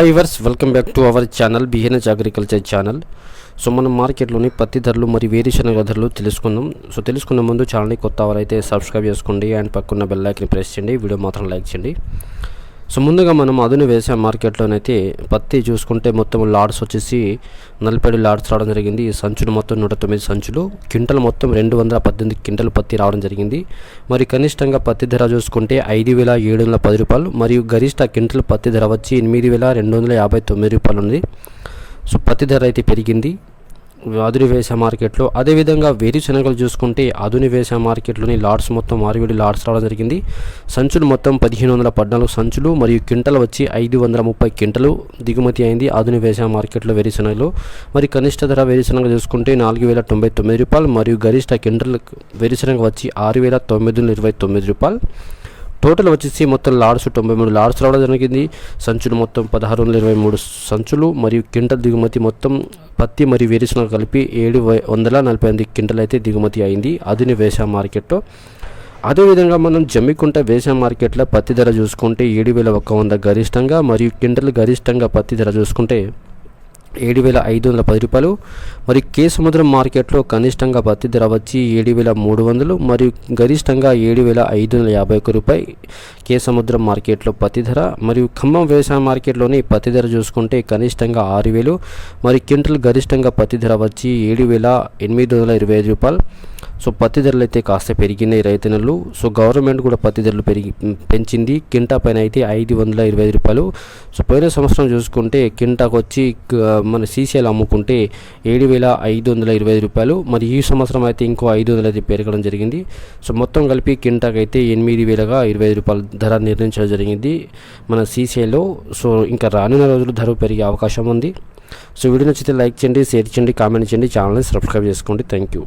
ఐవర్స్ welcome back to our channel BHNS agriculture channel so మనం మార్కెట్లోని పత్తి ధరలు మరియు వేరుశనగ ధరలు తెలుసుకుందాం. సో తెలుసుకున్న ముందు ఛానల్ని కొత్త వారైతే సబ్స్క్రైబ్ చేసుకోండి. అండ్ పక్కన బెల్ ఐకన్ ప్రెస్ చేయండి. వీడియో మాత్రం లైక్ చేయండి. సో ముందుగా మనం అదును వేసే మార్కెట్లోనైతే పత్తి చూసుకుంటే మొత్తం లాడ్స్ వచ్చేసి నలభై లాడ్స్ రావడం జరిగింది. ఈ సంచులు మొత్తం నూట తొమ్మిది సంచులు. క్వింటల్ మొత్తం రెండు వందల పద్దెనిమిది క్వింటల్ పత్తి రావడం జరిగింది. మరి కనిష్టంగా పత్తి ధర చూసుకుంటే ఐదు వేల ఏడు వందల పది రూపాయలు. మరియు గరిష్ట క్వింటల్ పత్తి ధర వచ్చి ఎనిమిది వేల రెండు వందల యాభై తొమ్మిది రూపాయలు ఉంది. సో పత్తి ధర అయితే పెరిగింది. ఆధుని మార్కెట్లో అదేవిధంగా వేరుశనగలు చూసుకుంటే ఆధుని మార్కెట్లోని లాడ్స్ మొత్తం ఆరువేడి లాడ్స్ రావడం జరిగింది. సంచులు మొత్తం పదిహేను వందల పద్నాలుగు సంచులు మరియు క్వింటల్ వచ్చి ఐదు వందల ముప్పై క్వింటలు దిగుమతి అయింది ఆధుని మార్కెట్లో వేరుశనగలు మరి కనిష్ట ధర వేరుశనగ చూసుకుంటే నాలుగు వేల తొంభై తొమ్మిది రూపాయలు మరియు గరిష్ట క్వింటల్ వేరుశనగ వచ్చి ఆరు వేల తొమ్మిది వందల ఇరవై తొమ్మిది రూపాయలు. టోటల్ వచ్చేసి మొత్తం లాడ్స్ తొంభై మూడు లాడ్స్ రావడం జరిగింది. సంచులు మొత్తం పదహారు వందల ఇరవై మూడు సంచులు మరియు క్వింటల్ దిగుమతి మొత్తం పత్తి మరియు వేరుశనగ కలిపి ఏడు వందల నలభై ఎనిమిది క్వింటల్ అయితే దిగుమతి అయింది. అదిని వేసా మార్కెట్లో అదేవిధంగా మనం జమ్మికుంట వేసా మార్కెట్లో పత్తి ధర చూసుకుంటే ఏడు వేల ఒక్క వంద గరిష్టంగా మరియు క్వింటల్ గరిష్టంగా పత్తి ధర చూసుకుంటే ఏడు వేల ఐదు వందల పది రూపాయలు. మరియు కే సముద్రం మార్కెట్లో కనిష్టంగా పత్తి ధర వచ్చి ఏడు వేల మూడు వందలు మరియు గరిష్టంగా ఏడు వేల ఐదు వందల యాభై ఒక్క రూపాయి. కే సముద్రం మార్కెట్లో పత్తి ధర మరియు ఖమ్మం వ్యవసాయ మార్కెట్లోని పత్తి ధర చూసుకుంటే కనిష్టంగా ఆరు వేలు మరియు క్వింటల్ గరిష్టంగా పత్తి ధర వచ్చి ఏడు వేల ఎనిమిది వందల ఇరవై ఐదు రూపాయలు. సో పత్తి ధరలు అయితే కాస్త పెరిగినాయి రైతన్నలు సో గవర్నమెంట్ కూడా పత్తి ధరలు పెరిగి పెంచింది. కింటా పైన అయితే ఐదు వందల ఇరవై ఐదు రూపాయలు. సో పోయిన సంవత్సరం చూసుకుంటే కింటాకు వచ్చి మన సీసీఎల్ అమ్ముకుంటే ఏడు వేల ఐదు వందల ఇరవై ఐదు రూపాయలు. మరి ఈ సంవత్సరం అయితే ఇంకో ఐదు వందలు అయితే పెరగడం జరిగింది. సో మొత్తం కలిపి కింటాకు అయితే ఎనిమిది వేలగా ఇరవై ఐదు రూపాయలు ధర నిర్ణయించడం జరిగింది. మన సీసీఐలో సో ఇంకా రానున్న రోజులు ధర పెరిగే అవకాశం ఉంది. సో వీడియో నచ్చితే లైక్ చేయండి షేర్ చేయండి కామెంట్ చేయండి ఛానల్ని సబ్స్క్రైబ్ చేసుకోండి. Thank you